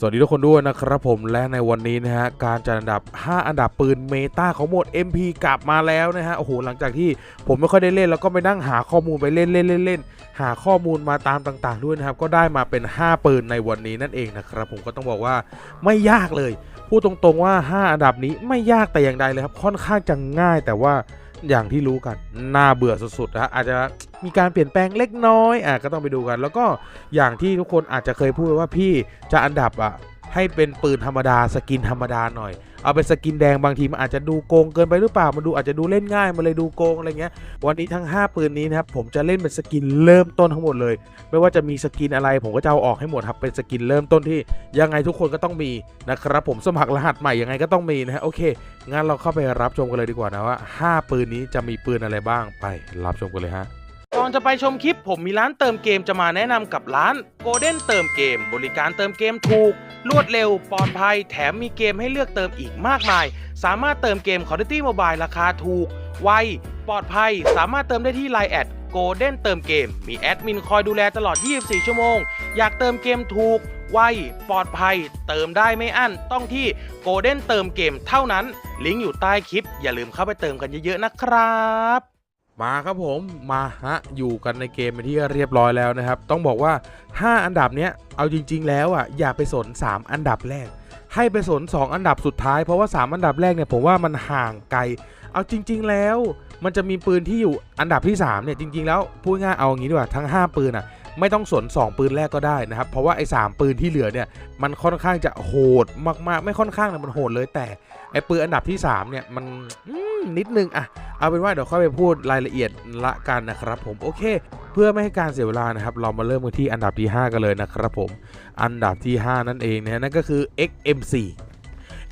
สวัสดีทุกคนด้วยนะครับผมและในวันนี้นะฮะการจัดอันดับ 5 อันดับปืนเมตาของหมด MP กลับมาแล้วนะฮะโอ้โหหลังจากที่ผมไม่ค่อยได้เล่น แล้วก็ไปนั่งหาข้อมูลไปเล่นเล่นเล่นเล่นหาข้อมูลมาตามต่างๆด้วยนะครับก็ได้มาเป็น 5 ปืนในวันนี้นั่นเองนะครับผมก็ต้องบอกว่าไม่ยากเลย พูดตรงๆว่า 5 อันดับนี้ไม่ยากแต่อย่างใดเลยครับค่อนข้างจะง่ายแต่ว่า อย่างที่รู้กันน่าเบื่อสุดๆนะฮะอาจจะมีการเปลี่ยนแปลงเล็กน้อยอะก็ต้องไปดูกัน แล้วก็อย่างที่ทุกคนอาจจะเคยพูดว่าพี่จะอันดับอะ ให้เป็นปืนธรรมดาสกินธรรมดาหน่อย เอาเป็นสกินแดงบางทีมันอาจจะดูโกงเกินไปหรือเปล่า มันดูอาจจะดูเล่นง่ายมันเลยดูโกงอะไรเงี้ย วันนี้ทั้ง 5 ปืนนี้นะครับผมจะเล่นเป็นสกินเริ่มต้นทั้งหมดเลย ไม่ว่าจะมีสกินอะไรผมก็จะเอาออกให้หมดครับเป็นสกินเริ่มต้นที่ยังไงทุกคนก็ต้องมีนะครับผมสมัครรหัสใหม่ยังไงก็ต้องมีนะฮะโอเคงั้นเราเข้าไปรับชมกันเลยดีกว่านะว่า 5 ปืนนี้จะมีปืนอะไรบ้างไปรับชมกันเลยฮะ อนจะไปชมคลิป ผมมีร้านเติมเกมจะมาแนะนำกับร้าน Golden เติมเกม บริการเติมเกมถูก รวดเร็ว ปลอดภัย แถมมีเกมให้เลือกเติมอีกมากมาย สามารถเติมเกม Call of Duty Mobile ราคาถูก ไว ปลอดภัย สามารถเติมได้ที่ Line แอด Golden เติมเกม มีแอดมินคอยดูแลตลอด 24 ชั่วโมง อยากเติมเกมถูก ไว ปลอดภัย เติมได้ไม่อั้น ต้องที่ Golden เติมเกมเท่านั้น ลิงก์อยู่ใต้คลิป อย่าลืมเข้าไปเติมกันเยอะๆนะครับ มาครับผมมาฮะอยู่กันในเกมเป็นที่เรียบร้อยแล้วนะครับ ต้องบอกว่า 5 อันดับเนี้ยเอาจริง ๆ แล้วอะอย่าไปสน 3 อันดับแรก ให้ไปสน 2 อันดับสุดท้ายเพราะว่า 3 อันดับแรกเนี่ยผมว่ามันห่างไกล เอาจริง ๆ แล้ว มันจะมีปืนที่อยู่อันดับที่3เนี่ยจริง ๆ แล้วพูดง่ายเอาอย่างนี้ดีกว่าทั้ง 5 ปืนอะไม่ต้องสน 2 ปืนแรกก็ได้นะครับเพราะว่าไอ้สปืนที่เหลือเนี่ยมันค่อนข้างจะโหดมากๆ ไม่ค่อนข้างนะมันโหดเลยแต่ไอ้ปืนอันดับที่3เนี่ยมันอื นิดนึงอะเอาเป็นว่าเดี๋ยวค่อยไปพูดรายละเอียดละกันนะครับผมโอเค เพื่อไม่ให้การเสียเวลานะครับ เรามาเริ่มกันที่อันดับที่ 5 กันเลยนะครับผมอันดับที่ 5 นั่นเองนะนั่นก็คือ XM4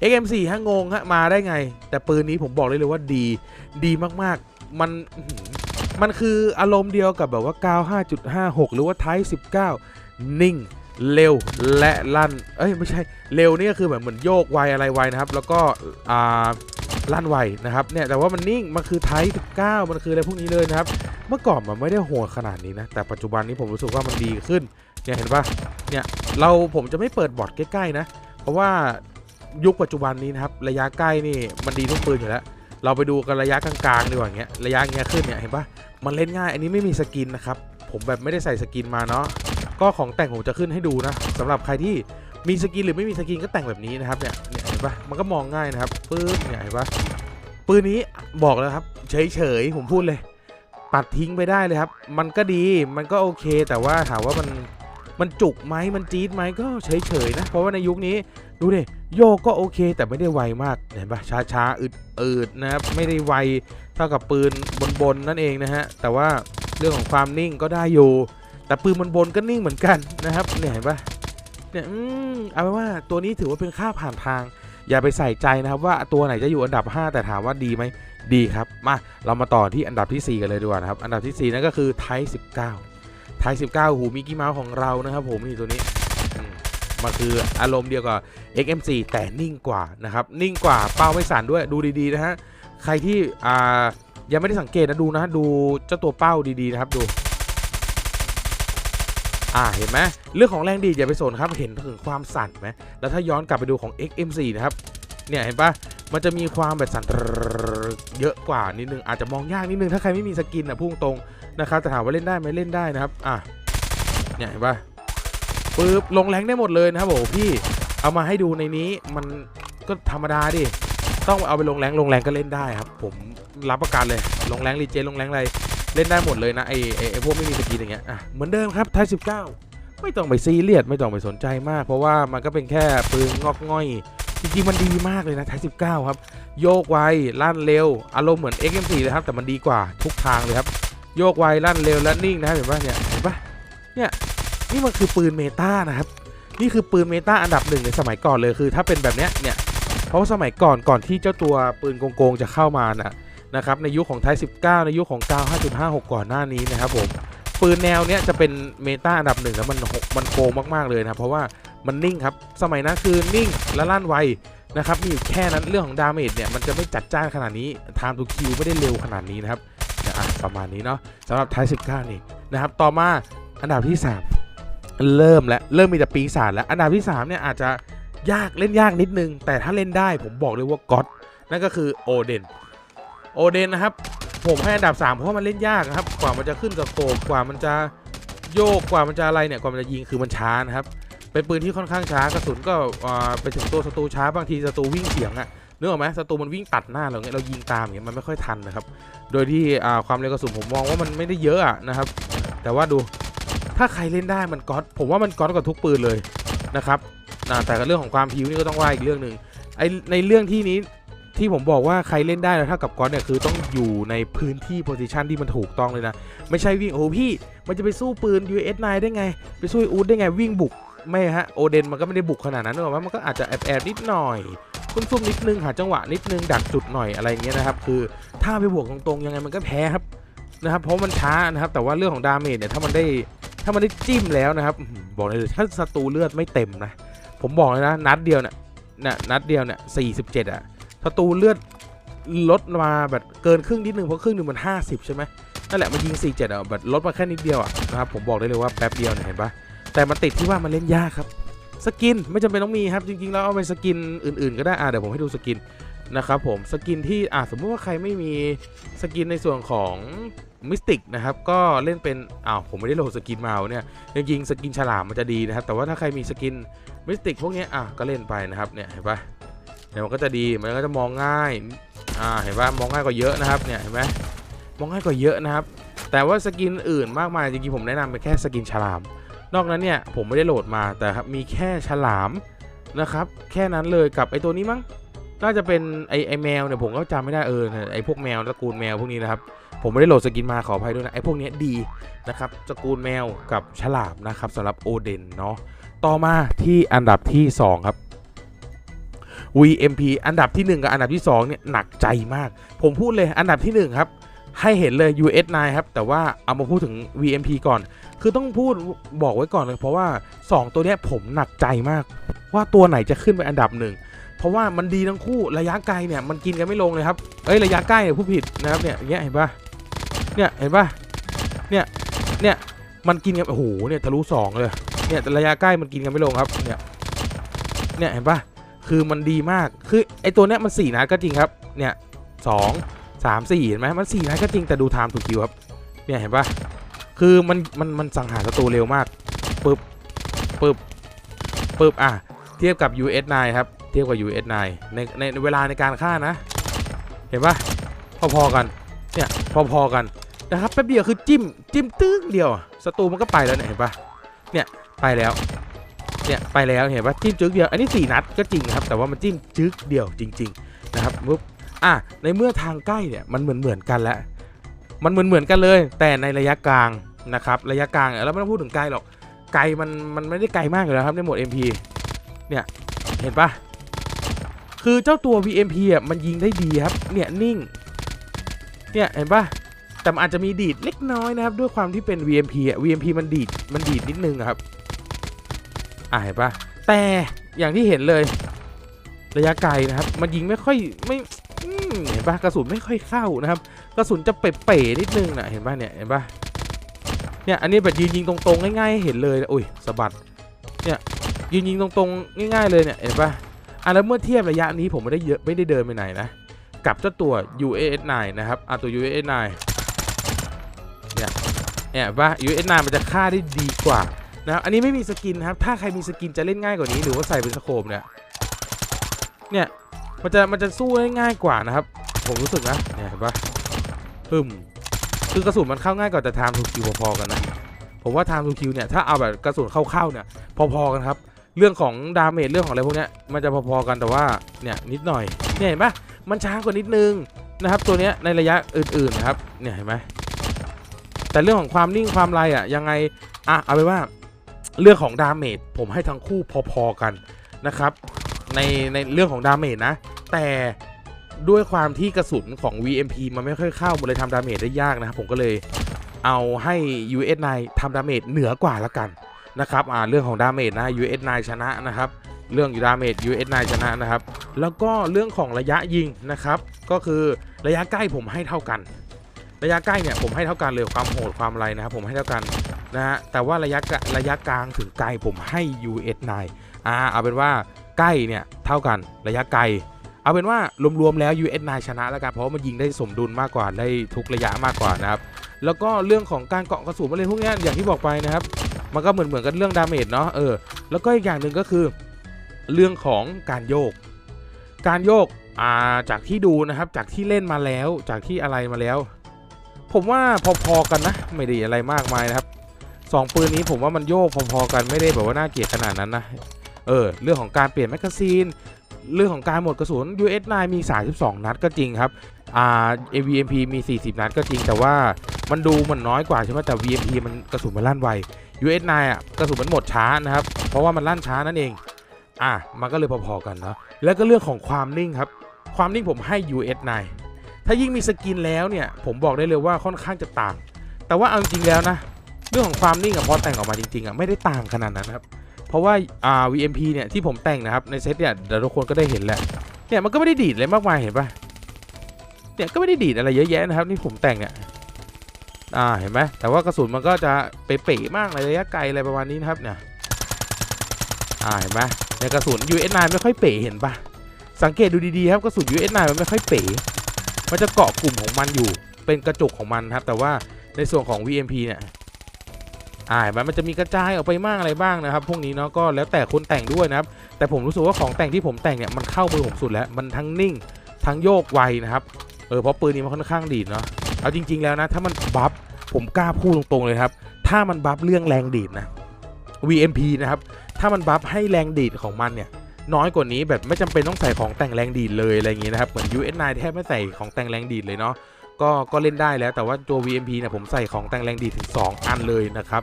XM4 ฮะงงฮะมาได้ไง แต่ปืนนี้ผมบอกเลยเลยว่าดีดีมากๆมันมันคืออารมณ์เดียวกับแบบว่า 95.56 หรือว่า Type 19 นิ่ง เร็วและลั่น เอ้ย ไม่ใช่ เร็วนี่ก็คือแบบเหมือนโยกไวอะไรไวนะครับ แล้วก็อ่า ลั่นไวนะครับเนี่ยแต่ว่ามันนิ่งมันคือไทป์19 มันคืออะไรพวกนี้เลยนะครับ เมื่อก่อนมันไม่ได้โหดขนาดนี้นะ แต่ปัจจุบันนี้ผมรู้สึกว่ามันดีขึ้นเนี่ยเห็นปะเนี่ยเราผมจะไม่เปิดบอทใกล้ๆนะ เพราะว่ายุคปัจจุบันนี้นะครับระยะใกล้นี่มันดีทุกปืนอยู่แล้ว เราไปดูกันระยะกลางๆดีกว่าอย่างเงี้ยระยะเงี้ยขึ้นเนี่ยเห็นปะมันเล่นง่าย อันนี้ไม่มีสกินนะครับผมแบบไม่ได้ใส่สกินมาเนาะก็ของแต่งผมจะขึ้นให้ดูนะสำหรับใครที่ มีสกินหรือไม่มีสกินก็แต่งแบบนี้นะครับเนี่ยเนี่ยเห็นปะมันก็มองง่ายนะครับปึ๊บเนี่ยเห็นปะปืนนี้บอกแล้วครับ เฉยๆผมพูดเลย ปัดทิ้งไปได้เลยครับ มันก็ดีมันก็โอเค แต่ว่าถามว่ามันมันจุกไหมมันจี๊ดไหมก็เฉยๆนะ เพราะว่าในยุคนี้ดูดิโยกก็โอเค แต่ไม่ได้ไวมากเห็นปะช้าๆอึดๆนะครับไม่ได้ไวเท่ากับปืนบนๆนั่นเองนะฮะแต่ว่าเรื่องของความนิ่งก็ได้อยู่แต่ปืนบนๆก็นิ่งเหมือนกันนะครับเนี่ยเห็นปะ เนี่ยอืมเอาเป็นว่าตัวนี้ถือว่าเป็นค่าผ่านทาง อย่าไปใส่ใจนะครับว่าตัวไหนจะอยู่อันดับ 5 แต่ถามว่าดีไหมดีครับมาเรามาต่อที่อันดับที่ 4 กันเลยดีกว่านะครับอันดับที่ 4 นั่นก็คือไท19ไท19 หูมิกกี้เมาส์ของเรานะครับ ผมนี่ตัวนี้มมันคืออารมณ์เดียวกับ XM4 แต่นิ่งกว่านะครับนิ่งกว่าเป้าไม่สั่นด้วยดูดีๆนะฮะใครที่อ่ายังไม่ได้สังเกตนะดูนะดูเจ้าตัวเป้าดีๆนะครับดู อ่าเห็นไหมเรื่องของแรงดีดอย่าไปสนครับเห็นถึงความสั่นไหมแล้วถ้าย้อนกลับไปดูของ XM4 นะครับเนี่ยเห็นปะมันจะมีความแบบสั่นเยอะกว่านิดนึงอาจจะมองยากนิดนึงถ้าใครไม่มีสกินอะพุ่งตรงนะครับแต่ถามว่าเล่นได้ไหมเล่นได้นะครับอะเนี่ยเห็นปะปึ๊บลงแรงได้หมดเลยนะครับโอ้พี่เอามาให้ดูในนี้มันก็ธรรมดาดิต้องเอาไปลงแรงลงแรงก็เล่นได้ครับ ผมรับประกันเลยลงแรงรีเจนลงแรงอะไร เล่นได้หมดเลยนะไอไอไอพวกไม่มีสกินอย่างเงี้ยอะเหมือนเดิมครับไทย19ไม่ต้องไปซีเรียสไม่ต้องไปสนใจมาก เพราะว่ามันก็เป็นแค่ปืนงอกง่อยจริงๆมันดีมากเลยนะไทย19ครับ โยกไวลั่นเร็ว อารมณ์เหมือน XM4 เลยครับแต่มันดีกว่าทุกทางเลยครับ โยกไวลั่นเร็วและนิ่งนะครับเห็นปะเนี่ยเห็นปะเนี่ยนี่มันคือปืนเมตานะครับนี่คือปืนเมตาอันดับหนึ่งในสมัยก่อนเลยคือ ถ้าเป็นแบบเนี้ยเนี่ยเพราะว่าสมัยก่อนก่อนที่เจ้าตัวปืนโกงๆจะเข้ามาน่ะ นะครับในยุคของไทย19 ในยุคของ9 5.56 ก่อนหน้านี้นะครับผมปืนแนวเนี้ยจะเป็นเมตาอันดับหนึ่งแล้วมันมันโกงมากๆเลยนะเพราะว่ามันนิ่งครับสมัยนั้นคือนิ่งและลั่นไวนะครับมีอยู่แค่นั้นเรื่องของดาเมจเนี่ยมันจะไม่จัดจ้านขนาดนี้ไทม์ทูคิวไม่ได้เร็วขนาดนี้นะครับอะประมาณนี้เนาะสำหรับไทย19 นี่นะครับต่อมาอันดับที่ 3 เริ่มแล้วเริ่มมีแต่ปีศาจแล้วอันดับที่สามเนี่ยอาจจะยากเล่นยากนิดนึง แต่ถ้าเล่นได้ผมบอกเลยว่าก็อดนั่นก็คือโอเดน โอเดนนะครับ ผมให้อันดับ 3 เพราะมันเล่นยากนะครับ กว่ามันจะขึ้นกับโกบกว่ามันจะโยกกว่ามันจะอะไรเนี่ยกว่ามันจะยิงคือมันช้านะครับ เป็นปืนที่ค่อนข้างช้ากระสุนก็อ่าไปถึงตัวศัตรูช้าบางทีศัตรูวิ่งเฉียงอะนึกออกไหมศัตรูมันวิ่งตัดหน้าเราเงี้ยเรายิงตามอย่างเงี้ยมันไม่ค่อยทันนะครับ โดยที่อ่าความเร็วกระสุนผมมองว่ามันไม่ได้เยอะอะนะครับ แต่ว่าดูถ้าใครเล่นได้มันก๊อตผมว่ามันก๊อตกับทุกปืนเลยนะครับแต่กับเรื่องของความพิวนี่ก็ต้องว่าอีกเรื่องหนึ่งไอในเรื่องที่นี้ ที่ผมบอกว่าใครเล่นได้แล้วเท่ากับก๊อตเนี่ยคือต้องอยู่ในพื้นที่โพซิชันที่มันถูกต้องเลยนะ ไม่ใช่วิ่งโอ้พี่ มันจะไปสู้ปืน US9 ได้ไง ไปสู้อูดได้ไงวิ่งบุก ไม่ฮะโอเดนมันก็ไม่ได้บุกขนาดนั้นหรอกว่ามันก็อาจจะแอบแอบนิดหน่อยซุ่มนิดนึงหาจังหวะนิดนึงดักจุดหน่อยอะไรเงี้ยนะครับคือถ้าไปบวกตรงๆยังไงมันก็แพ้ครับนะครับเพราะมันช้านะครับแต่ว่าเรื่องของดาเมจเนี่ยถ้ามันได้ถ้ามันได้จิ้มแล้วนะครับบอกเลยถ้าศัตรูเลือดไม่เต็มนะผมบอกเลยนะนัดเดียวเนี่ยนัดเดียวเนี่ย47อะ ศัตรูเลือดลดมาแบบเกินครึ่งนิดนึงเพราะครึ่งหนึ่งมัน50ใช่ไหมนั่นแหละมันยิง47อะแบบลดมาแค่นิดเดียวอะนะครับผมบอกได้เลยว่าแป๊บเดียวเนี่ยเห็นปะแต่มันติดที่ว่ามันเล่นยากครับสกินไม่จำเป็นต้องมีครับจริงๆแล้วเอาไปสกินอื่นๆ ก็ได้อะเดี๋ยวผมให้ดูสกินนะครับผมสกินที่อะสมมติว่าใครไม่มีสกินในส่วนของมิสติกนะครับก็เล่นเป็นอ้าวผมไม่ได้โหลดสกินมาเนี่ยจริงๆสกินฉลามมันจะดีนะครับแต่ว่าถ้าใครมีสกินมิสติกพวกเนี้ยอะก็เล่นไปนะครับเนี่ยเห็นปะ เนี่ยมันก็จะดีมันก็จะมองง่ายอ่าเห็นปะมองง่ายกว่าเยอะนะครับเนี่ยเห็นไหมมองง่ายกว่าเยอะนะครับ แต่ว่าสกินอื่นมากมายจริงๆผมแนะนำไปแค่สกินฉลาม นอกนั้นเนี่ยผมไม่ได้โหลดมาแต่ครับมีแค่ฉลามนะครับแค่นั้นเลยกับไอตัวนี้มั้งน่าจะเป็นไอไอแมวเนี่ยผมก็จำไม่ได้เออไอพวกแมวตระกูลแมวพวกนี้นะครับผมไม่ได้โหลดสกินมาขออภัยด้วยนะไอพวกนี้ดีนะครับตระกูลแมวกับฉลามนะครับสำหรับโอเดนเนาะต่อมาที่อันดับที่สองครับ VMP อันดับที่หนึ่งกับอันดับที่สองเนี่ยหนักใจมาก ผมพูดเลยอันดับที่หนึ่งครับ ให้เห็นเลย US9 ครับ แต่ว่าเอามาพูดถึง VMP ก่อน คือต้องพูดบอกไว้ก่อนเลยเพราะว่า 2 ตัวเนี้ยผมหนักใจมาก ว่าตัวไหนจะขึ้นไปอันดับหนึ่งเพราะว่ามันดีทั้งคู่ระยะไกลเนี่ยมันกินกันไม่ลงเลยครับเอ้ยระยะใกล้ผู้ผิดนะครับเนี่ยอย่างเงี้ยเห็นปะเนี่ยเห็นปะเนี่ยเนี่ยมันกินกันโอ้โหเนี่ยทะลุสองเลยเนี่ยแต่ระยะใกล้มันกินกันไม่ลงครับเนี่ยเนี่ยเห็นปะ คือมันดีมากคือไอตัวเนี้ยมันสี่นัดก็จริงครับเนี่ยสองสามสี่เห็นไหมมันสี่นัดก็จริงแต่ดูไทม์ถูกคิวครับเนี่ยเห็นปะคือมันมันมันสังหารศัตรูเร็วมากปึ๊บปึ๊บปึ๊บอะเทียบกับ US9 ครับเทียบกับ US9 ในในในเวลาในการฆ่านะ เห็นปะพอๆกันเนี่ยพอๆกันนะครับแป๊บเดียวคือจิ้มจิ้มตึ้งเดียวศัตรูมันก็ไปแล้วเนี่ยเห็นปะเนี่ยไปแล้ว เนี่ยไปแล้วเห็นปะจิ้มจึ๊กเดียวอันนี้สี่นัดก็จริงครับ แต่ว่ามันจิ้มจึ๊กเดียวจริง ๆ นะครับปึ๊บอะในเมื่อทางใกล้เนี่ยมันเหมือนเหมือนกันแล้วมันเหมือนเหมือนกันเลย แต่ในระยะกลางนะครับระยะกลางแล้วไม่ต้องพูดถึงไกลหรอกไกลมันมันไม่ได้ไกลมากอยู่แล้วครับในโหมด MP เนี่ยเห็นปะคือเจ้าตัว VMP อะมันยิงได้ดีครับเนี่ยนิ่งเนี่ยเห็นปะแต่มันอาจจะมีดีดเล็กน้อยนะครับด้วยความที่เป็น VMP อะ VMP มันดีดมันดีดนิดนึงครับ อะเห็นปะแต่อย่างที่เห็นเลยระยะไกลนะครับมันยิงไม่ค่อยไม่เห็นปะกระสุนไม่ค่อยเข้านะครับ กระสุนจะเป๋ๆนิดนึงนะเห็นปะเนี่ยเห็นปะเนี่ยอันนี้แบบยืนยิงตรงๆง่ายๆเห็นเลยอุ้ยสะบัดเนี่ยยืนยิงตรงๆง่ายๆเลยเนี่ยเห็นปะอะแล้วเมื่อเทียบระยะนี้ผมไม่ได้เยอะไม่ได้เดินไปไหนนะกับเจ้าตัว UAS9 นะครับอะตัว UAS9 เนี่ยเนี่ยเห็นปะ UAS9 มันจะฆ่าได้ดีกว่า นะครับอันนี้ไม่มีสกินนะครับ ถ้าใครมีสกินจะเล่นง่ายกว่านี้หรือว่าใส่เป็นสโคปเนี่ยเนี่ยมันจะมันจะสู้ได้ง่ายกว่านะครับ ผมรู้สึกนะเนี่ยเห็นปะพึ่มคือกระสุนมันเข้าง่ายกว่าแต่ไทม์ทูคิวพอๆกันนะผมว่าไทม์ทูคิวเนี่ยถ้าเอาแบบกระสุนเข้าๆเนี่ยพอๆกันครับเรื่องของดาเมจเรื่องของอะไรพวกเนี้ยมันจะพอๆกันแต่ว่าเนี่ยนิดหน่อยเนี่ยเห็นปะมันช้ากว่านิดนึงนะครับ ตัวเนี้ยในระยะอื่นๆนะครับเนี่ยเห็นไหมแต่เรื่องของความนิ่งความไรอะยังไงอะเอาไปว่า เรื่องของดาเมจผมให้ทั้งคู่พอๆกันนะครับ ในในเรื่องของดาเมจนะ แต่ด้วยความที่กระสุนของ VMP มันไม่ค่อยเข้ามันเลยทำดาเมจได้ยากนะครับผมก็เลยเอาให้ US9 ทำดาเมจเหนือกว่าละกันนะครับอ่าเรื่องของดาเมจนะ US9 ชนะนะครับ เรื่องอยู่ดาเมจ US9 ชนะนะครับ แล้วก็เรื่องของระยะยิงนะครับ ก็คือระยะใกล้ผมให้เท่ากัน ระยะใกล้เนี่ยผมให้เท่ากันเลยความโหดความอะไรนะครับผมให้เท่ากัน นะฮะแต่ว่าระยะระยะกลางถึงไกลผมให้ US9 อ่าเอาเป็นว่าใกล้เนี่ยเท่ากันระยะไกล เอาเป็นว่ารวมๆแล้ว US9 ชนะแล้วกันเพราะมันยิงได้สมดุลมากกว่าได้ทุกระยะมากกว่านะครับแล้วก็เรื่องของการเกาะกระสุนอะไรพวกนี้อย่างที่บอกไปนะครับ มันก็เหมือนเหมือนกันเรื่องดาเมจเนาะเออแล้วก็อีกอย่างหนึ่งก็คือ เรื่องของการโยก การโยกอ่าจากที่ดูนะครับจากที่เล่นมาแล้วจากที่อะไรมาแล้ว ผมว่าพอๆกันนะ ไม่ได้อะไรมากมายนะครับ สองปืนนี้ผมว่ามันโยกพอๆกันไม่ได้แบบว่าน่าเกลียดขนาดนั้นนะ เออ เรื่องของการเปลี่ยนแมกกาซีน เรื่องของการหมดกระสุน US9 มี 32 นัดก็จริงครับ อ่า AVMP มี 40 นัดก็จริง แต่ว่ามันดูมันน้อยกว่าใช่ไหมแต่ VMP มันกระสุนมันลั่นไว US9 อะกระสุนมันหมดช้านะครับ เพราะว่ามันลั่นช้านั่นเอง อะ มันก็เลยพอๆกันเนาะ แล้วก็เรื่องของความนิ่งครับ ความนิ่งผมให้ US9 ถ้ายิ่งมีสกินแล้วเนี่ย ผมบอกได้เลยว่าค่อนข้างจะต่าง แต่ว่าเอาจริงๆแล้วนะ เรื่องของความนิ่งอะพอแต่งออกมาจริงๆอะไม่ได้ต่างขนาดนั้นครับเพราะว่าอ่า VMP เนี่ยที่ผมแต่งนะครับในเซตเนี่ยเดี๋ยวทุกคนก็ได้เห็นแหละเนี่ยมันก็ไม่ได้ดีดเลยมากมายเห็นปะเนี่ยก็ไม่ได้ดีดอะไรเยอะแยะนะครับนี่ผมแต่งเนี่ยอ่าเห็นไหมแต่ว่ากระสุนมันก็จะเป๋ๆมากเลยระยะไกลอะไรประมาณนี้นะครับเนี่ยอ่าเห็นไหมในกระสุน US9 ไม่ค่อยเป๋เห็นปะสังเกตดูดีๆครับกระสุน US9 มันไม่ค่อยเป๋มันจะเกาะกลุ่มของมันอยู่เป็นกระจกของมันครับแต่ว่าในส่วนของ VMP เนี่ย อ่ามันจะมีกระจายออกไปมากอะไรบ้างนะครับ พวกนี้เนาะก็แล้วแต่คนแต่งด้วยนะครับ แต่ผมรู้สึกว่าของแต่งที่ผมแต่งเนี่ยมันเข้ามือผมสุดแล้ว มันทั้งนิ่ง ทั้งโยกไวนะครับ เออเพราะปืนนี้มันค่อนข้างดีดเนาะ เอาจริง ๆแล้วนะ ถ้ามันบัฟผมกล้าพูดตรงๆเลยครับ ถ้ามันบัฟเรื่องแรงดีดนะ VMP นะครับ ถ้ามันบัฟให้แรงดีดของมันเนี่ยน้อยกว่านี้แบบไม่จำเป็นต้องใส่ของแต่งแรงดีดเลยอะไรอย่างงี้นะครับ เหมือน US9 แทบไม่ใส่ของแต่งแรงดีดเลยเนาะ ก็ก็เล่นได้แล้วแต่ว่าตัว VMP เนี่ยผมใส่ของแต่งแรงดีถึง 2 อันเลยนะครับ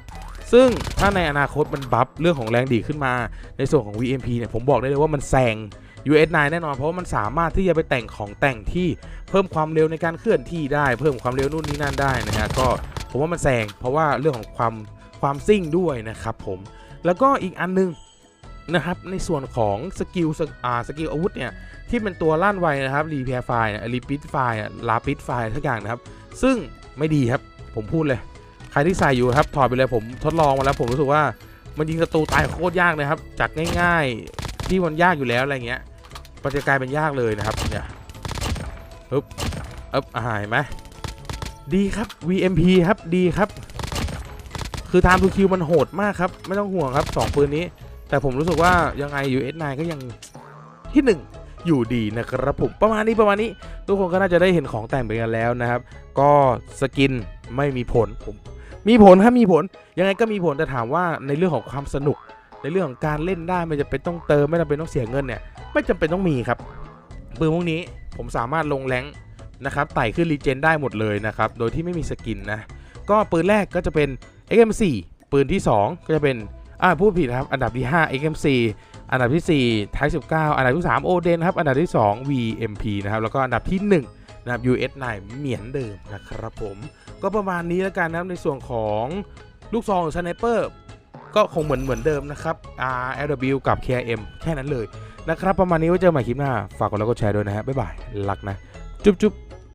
ซึ่งถ้าในอนาคตมันบัฟเรื่องของแรงดีขึ้นมาในส่วนของ VMP เนี่ยผมบอกได้เลยว่ามันแซง US9 แน่นอนเพราะว่ามันสามารถที่จะไปแต่งของแต่งที่เพิ่มความเร็วในการเคลื่อนที่ได้ เพิ่มความเร็วนู่นนี่นั่นได้นะฮะก็ผมว่ามันแซงเพราะว่าเรื่องของความความซิ่งด้วยนะครับผมแล้วก็อีกอันนึง นะครับในส่วนของสกิลสอ่าสกิลอาวุธเนี่ยที่เป็นตัวลั่นไวนะครับรีเพร์ไฟล์รีปิดไฟล์ลาปิดไฟล์ทุกอย่างนะครับ ซึ่งไม่ดีครับผมพูดเลย ใครที่ใส่อยู่ครับถอดไปเลยผมทดลองมาแล้วผมรู้สึกว่ามันยิงศัตรูตายโคตรยากเลยครับ จากง่ายๆที่มันยากอยู่แล้วอะไรเงี้ยมันจะกลายเป็นยากเลยนะครับเนี่ยปึ๊บอึ๊บอ่าเห็นไหมดีครับ VMP ครับดีครับ คือ time to kill มันโหดมากครับ ไม่ต้องห่วงครับ 2 ปืนนี้ แต่ผมรู้สึกว่ายังไง US9 ก็ยังที่1อยู่ดีนะครับผมประมาณนี้ประมาณนี้ ทุกคนก็น่าจะได้เห็นของแต่งไปกันแล้วนะครับ ก็สกินไม่มีผลผมมีผลครับมีผลยังไงก็มีผลแต่ถามว่าในเรื่องของความสนุก ในเรื่องของการเล่นได้ไม่จำเป็นต้องเติมไม่จำเป็นต้องเสียเงินเนี่ย ไม่จำเป็นต้องมีครับปืนพวกนี้ผมสามารถลงแรงนะครับไต่ขึ้นรีเจนได้หมดเลยนะครับโดยที่ไม่มีสกินนะก็ปืนแรกก็จะเป็น XM4 ปืนที่ 2 ก็จะเป็น อ่าพูดผิดครับ อันดับที่ 5 XM4 อันดับที่4 Type 19 อันดับที่3 Oden ครับ อันดับที่ 2 VMP นะครับ แล้วก็อันดับที่ 1 นะครับ US9 เหมือนเดิมนะครับผม ก็ประมาณนี้แล้วกันนะครับ ในส่วนของลูกซองสไนเปอร์ก็คงเหมือนเหมือนเดิมนะครับ RLW กับ KM แค่นั้นเลยนะครับ ประมาณนี้ไว้เจอใหม่คลิปหน้า ฝากกดไลค์กดแชร์ด้วยนะฮะ บ๊ายบาย รักนะ จุ๊บจุ๊บ